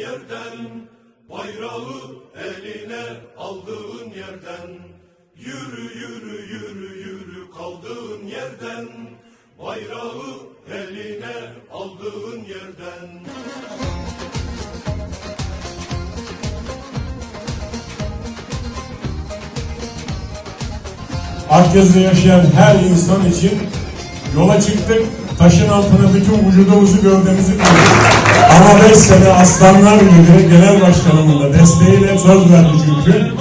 yerden Bayrağı eline aldığın yerden Yürü yürü yürü yürü kaldığın yerden Bayrağı eline aldığın yerden Akyazı'da yaşayan her insan için yola çıktık. Taşın altına bütün vücudumuzu gövdemizi koyduk. Ama beş sene aslanlar gibi genel başkanımın da desteğiyle söz verdi çünkü.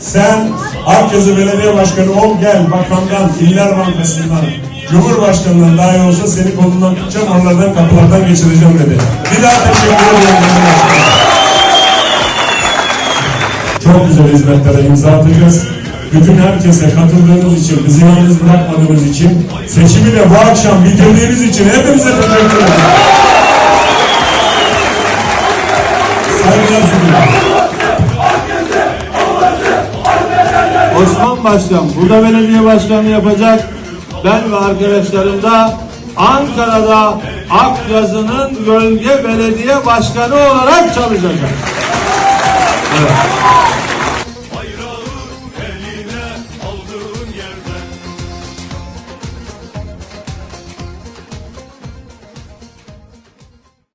Sen Akyazı Belediye Başkanı ol gel bakandan, İller Bankası'ndan, Cumhurbaşkanı'ndan dahi olsa seni kolundan tutacağım oralardan kapılardan geçireceğim dedi. Bir daha teşekkür Başkanım. Çok güzel hizmetlere imza atacağız. Bütün herkese katıldığınız için, bizi yalnız bırakmadığınız için, seçimi de bu akşam bitirdiğiniz için hepinize teşekkür ederim. Saygılar sunuyorum. Osman Başkan burada belediye başkanlığı yapacak. Ben ve arkadaşlarım da Ankara'da Akyazı'nın gölge belediye başkanı olarak çalışacak. Evet.